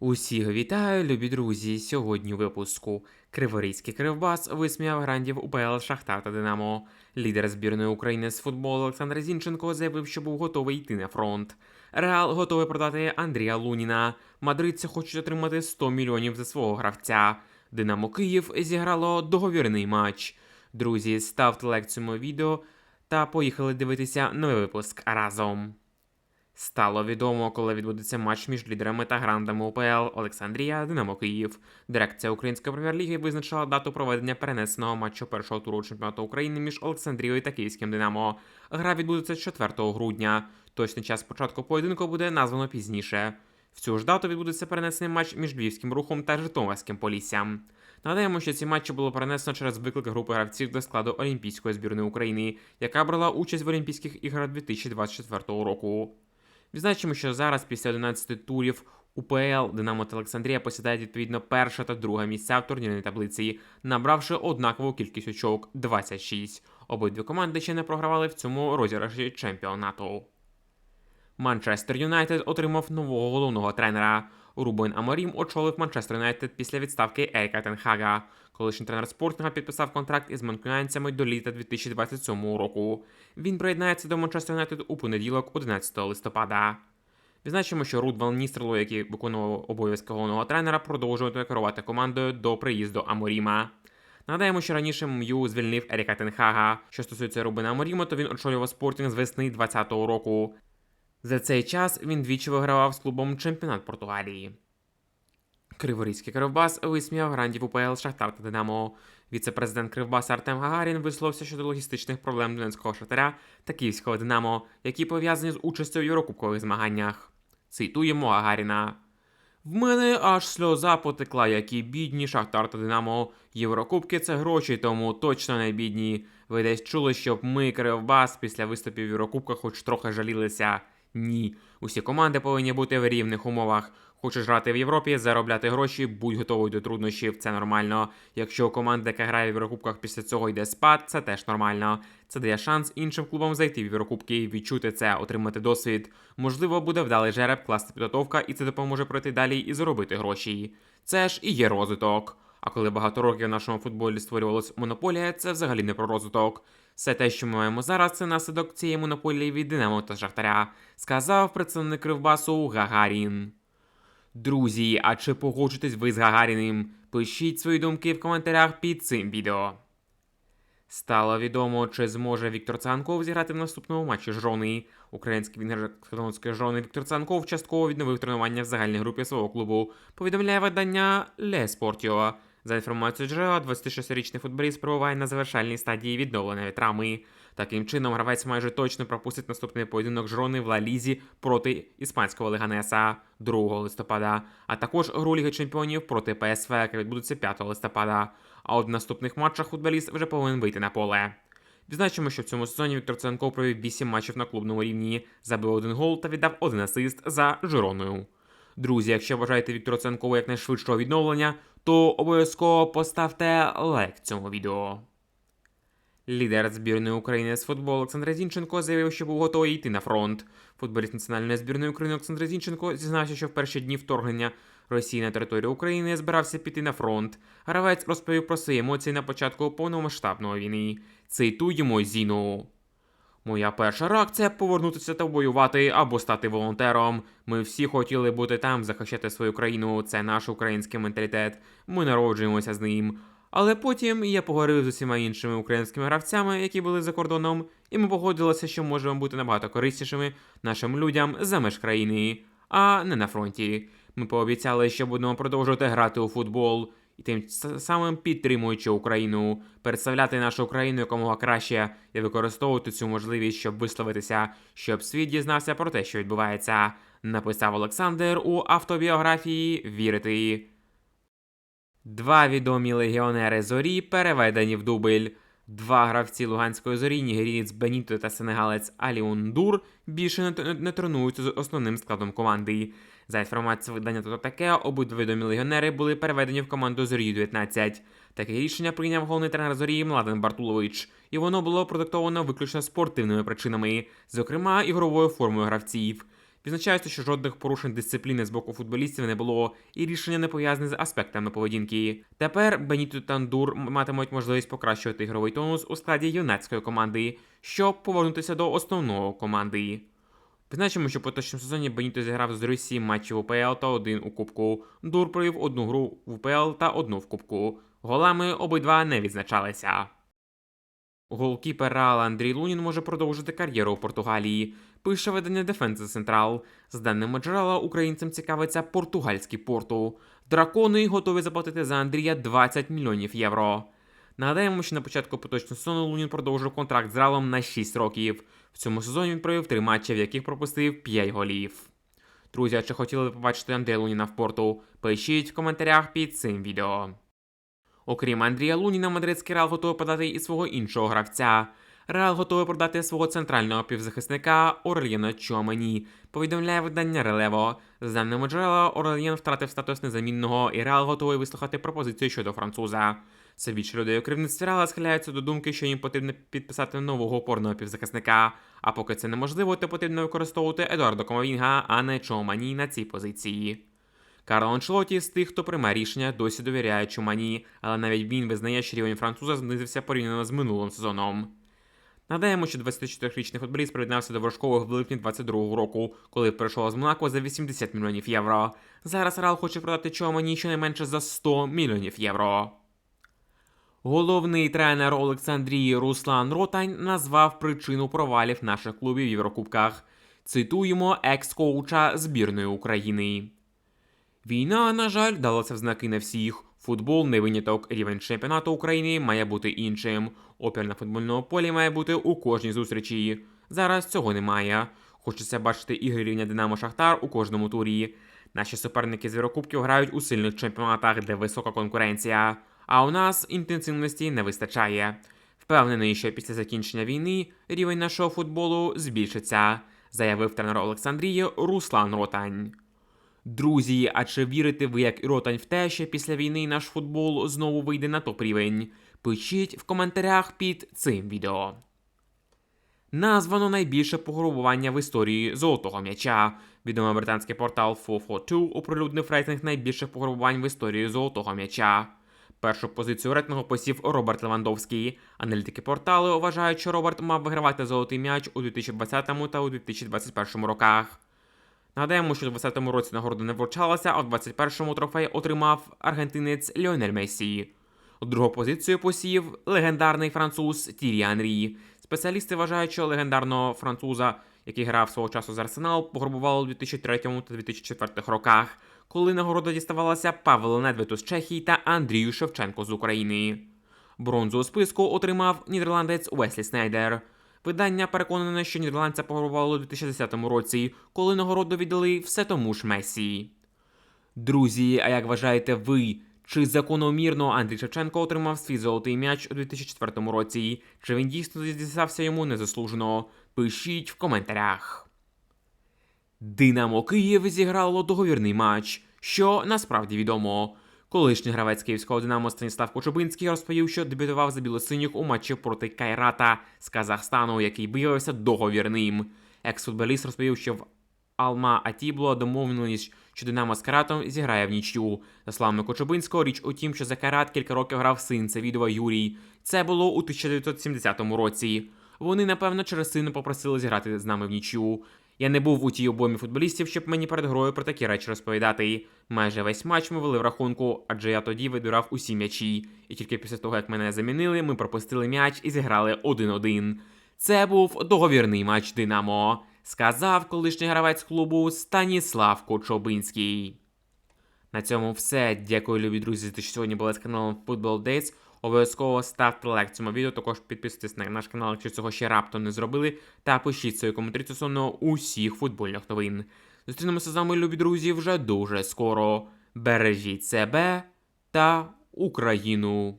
Усіх вітаю, любі друзі. Сьогодні у випуску Криворізький Кривбас висміяв грандів УПЛ Шахтар та Динамо. Лідер збірної України з футболу Олександр Зінченко заявив, що був готовий йти на фронт. Реал готовий продати Андрія Луніна. Мадридці хочуть отримати 100 мільйонів за свого гравця. Динамо Київ зіграло договірний матч. Друзі, ставте лайк цьому відео та поїхали дивитися новий випуск разом. Стало відомо, коли відбудеться матч між лідерами та грандами УПЛ Олександрія Динамо Київ. Дирекція Української прем'єр-ліги визначила дату проведення перенесеного матчу першого туру чемпіонату України між Олександрією та Київським Динамо. Гра відбудеться 4 грудня. Точний час початку поєдинку буде названо пізніше. В цю ж дату відбудеться перенесений матч між Львівським рухом та Житомирським Поліссям. Нагадаємо, що ці матчі було перенесено через виклик групи гравців до складу Олімпійської збірної України, яка брала участь в Олімпійських іграх 2024 року. Відзначимо, що зараз після 11 турів УПЛ Динамо та Олександрія посідають відповідно перше та друге місця в турнірній таблиці, набравши однакову кількість очок 26. Обидві команди ще не програвали в цьому розіграші чемпіонату. Манчестер Юнайтед отримав нового головного тренера. Рубен Аморім очолив Манчестер Юнайтед після відставки Еріка Тенхага. Колишній тренер спортинга підписав контракт із манкуянцями до літа 2027 року. Він приєднається до Манчестер Юнайтед у понеділок, 11 листопада. Відзначимо, що Руд Ван Ністерло, який виконував обов'язки головного тренера, продовжує керувати командою до приїзду Аморіма. Нагадаємо, що раніше М'ю звільнив Еріка Тенхага. Що стосується Рубена Аморіма, то він очолював спортинг з весни 2020 року. За цей час він двічі вигравав з клубом чемпіонат Португалії. Криворізький Кривбас висміяв грандів УПЛ Шахтар та Динамо. Віце-президент Кривбаса Артем Гагарін висловився щодо логістичних проблем Донецького Шахтаря та Київського Динамо, які пов'язані з участю в єврокубкових змаганнях. Цитуємо Гагаріна. В мене аж сльоза потекла, які бідні Шахтар та Динамо. Єврокубки це гроші, тому точно не бідні. Ви десь чули, щоб ми, Кривбас, після виступів в Єврокубках хоч трохи жалілися. Ні, усі команди повинні бути в рівних умовах. Хочеш грати в Європі, заробляти гроші, будь готовий до труднощів, це нормально. Якщо команда, яка грає в Єврокубках, після цього йде спад, це теж нормально. Це дає шанс іншим клубам зайти в Єврокубки, відчути це, отримати досвід. Можливо, буде вдалий жереб, класна підготовка, і це допоможе пройти далі і заробити гроші. Це ж і є розвиток. А коли багато років в нашому футболі створювалась монополія, це взагалі не про розвиток. Все те, що ми маємо зараз, це наслідок цієї монополії від Динамо та Шахтаря, сказав представник Кривбасу Гагарін. Друзі, а чи погоджуєтесь ви з Гагаріним? Пишіть свої думки в коментарях під цим відео. Стало відомо, чи зможе Віктор Цанков зіграти в наступному матчі Жрони. Український вінгер Каталонської Жрони Віктор Цанков частково відновив тренування в загальній групі свого клубу. Повідомляє видання Ле Спортіо. За інформацією джерела, 26-річний футболіст перебуває на завершальній стадії відновлення від травми. Таким чином, гравець майже точно пропустить наступний поєдинок Жрони в Ла Лізі проти іспанського Леганеса 2 листопада, а також гру Ліги Чемпіонів проти ПСВ, яка відбудеться 5 листопада. А от в наступних матчах футболіст вже повинен вийти на поле. Відзначимо, що в цьому сезоні Віктор Ценков провів 8 матчів на клубному рівні, забив один гол та віддав один асист за Жироною. Друзі, якщо бажаєте Віктору Ценкову якнайшвидшого відновлення, то обов'язково поставте лайк цьому відео. Лідер збірної України з футболу Олександр Зінченко заявив, що був готовий йти на фронт. Футболіст національної збірної України Олександр Зінченко зізнався, що в перші дні вторгнення Росії на територію України збирався піти на фронт. Гравець розповів про свої емоції на початку повномасштабної війни. Цитуємо Зіну. Моя перша реакція повернутися та воювати або стати волонтером. Ми всі хотіли бути там, захищати свою країну. Це наш український менталітет. Ми народжуємося з ним. Але потім я поговорив з усіма іншими українськими гравцями, які були за кордоном, і ми погодилися, що можемо бути набагато кориснішими нашим людям за меж країни, а не на фронті. Ми пообіцяли, що будемо продовжувати грати у футбол і тим самим підтримуючи Україну, представляти нашу Україну якомога краще і використовувати цю можливість, щоб висловитися, щоб світ дізнався про те, що відбувається. Написав Олександр у автобіографії Вірити. Два відомі легіонери зорі переведені в дубль. Два гравці Луганської зорі, нігерієць Беніто та сенегалець Аліон Дур більше не тренуються з основним складом команди. За інформацією видання «Тото таке, обидва відомі легіонери були переведені в команду зорі 19 Таке рішення прийняв головний тренер зорі Младен Бартулович, і воно було продиктовано виключно спортивними причинами, зокрема ігровою формою гравців. Відзначається, що жодних порушень дисципліни з боку футболістів не було, і рішення не пов'язане з аспектами поведінки. Тепер Беніто та Ндур матимуть можливість покращувати ігровий тонус у складі юнацької команди, щоб повернутися до основного команди. Відзначимо, що в поточному сезоні Беніто зіграв з 7 матчів УПЛ та один у Кубку. Дур провів одну гру в УПЛ та одну в Кубку. Голами обидва не відзначалися. Голкіпер Реала Андрій Лунін може продовжити кар'єру у Португалії. Пише видання Defense Central. З даними джерела, українцям цікавиться португальський порту. Дракони готові заплатити за Андрія 20 мільйонів євро. Нагадаємо, що на початку поточного сезону Лунін продовжив контракт з Реалом на 6 років. В цьому сезоні він провів 3 матчі, в яких пропустив 5 голів. Друзі, а чи хотіли ви побачити Андрія Луніна в порту? Пишіть в коментарях під цим відео. Окрім Андрія Луніна, мадридський Реал готовий подати і свого іншого гравця. Реал готовий продати свого центрального півзахисника Орельєна Чомені, повідомляє видання Релево. За даними джерела, Орельєн втратив статус незамінного, і Реал готовий вислухати пропозицію щодо француза. Все більше людей у керівництві Реала схиляються до думки, що їм потрібно підписати нового опорного півзахисника. А поки це неможливо, то потрібно використовувати Едуардо Комавінга, а не Чомані на цій позиції. Карло Анчелоті з тих, хто приймає рішення, досі довіряє Чумані, але навіть він визнає, що рівень француза знизився порівняно з минулим сезоном. Нагадаємо, що 24-річний футболіст приєднався до Ворожкових в липні 22-го року, коли прийшов з Монако за 80 мільйонів євро. Зараз Реал хоче продати Чомані щонайменше за 100 мільйонів євро. Головний тренер Олександрії Руслан Ротань назвав причину провалів наших клубів в Єврокубках. Цитуємо екс-коуча збірної України. Війна, на жаль, далася в знаки на всіх. Футбол не виняток. Рівень чемпіонату України має бути іншим. Опір на футбольному полі має бути у кожній зустрічі. Зараз цього немає. Хочеться бачити ігри рівня Динамо Шахтар у кожному турі. Наші суперники з Єврокубків грають у сильних чемпіонатах, де висока конкуренція. А у нас інтенсивності не вистачає. Впевнений, що після закінчення війни рівень нашого футболу збільшиться, заявив тренер Олександрії Руслан Ротань. Друзі, а чи вірите ви, як і Ротань, в те, що після війни наш футбол знову вийде на топ рівень? Пишіть в коментарях під цим відео. Названо найбільше пограбування в історії золотого м'яча. Відомий британський портал 442 оприлюднив рейтинг найбільших пограбувань в історії золотого м'яча. Першу позицію рейтингу посів Роберт Левандовський. Аналітики порталу вважають, що Роберт мав вигравати золотий м'яч у 2020 та у 2021 роках. Нагадаємо, що у 2020 році нагорода не вручалася, а в 2021 трофей отримав аргентинець Ліонель Мессі. У другу позицію посів легендарний француз Тірі Анрі. Спеціалісти вважають, що легендарного француза, який грав свого часу з Арсенал, пограбували у 2003 та 2004 роках, коли нагорода діставалася Павлу Недвиту з Чехії та Андрію Шевченко з України. Бронзу у списку отримав нідерландець Уеслі Снайдер. Видання переконане, що нідерландця пограбували у 2010 році, коли нагороду віддали все тому ж Месі. Друзі, а як вважаєте ви, чи закономірно Андрій Шевченко отримав свій золотий м'яч у 2004 році? Чи він дійсно дістався йому незаслужено? Пишіть в коментарях. Динамо Київ зіграло договірний матч, що насправді відомо. Колишній гравець київського Динамо Станіслав Кочубинський розповів, що дебютував за білосиніх у матчі проти Кайрата з Казахстану, який виявився договірним. Екс-футболіст розповів, що в Алма Аті була домовленість, що Динамо з Каратом зіграє в нічю. За словами Кочубинського, річ у тім, що за Карат кілька років грав син Севідова Юрій. Це було у 1970 році. Вони, напевно, через сина попросили зіграти з нами в нічю. Я не був у тій обоймі футболістів, щоб мені перед грою про такі речі розповідати. Майже весь матч ми вели в рахунку, адже я тоді видирав усі м'ячі. І тільки після того, як мене замінили, ми пропустили м'яч і зіграли 1-1. Це був договірний матч Динамо, сказав колишній гравець клубу Станіслав Кочобинський. На цьому все. Дякую, любі друзі, що сьогодні були з каналом Football Dates. Обов'язково ставте лайк цьому відео, також підписуйтесь на наш канал, якщо цього ще раптом не зробили, та пишіть свої коментарі стосовно усіх футбольних новин. Зустрінемося з вами, любі друзі, вже дуже скоро. Бережіть себе та Україну.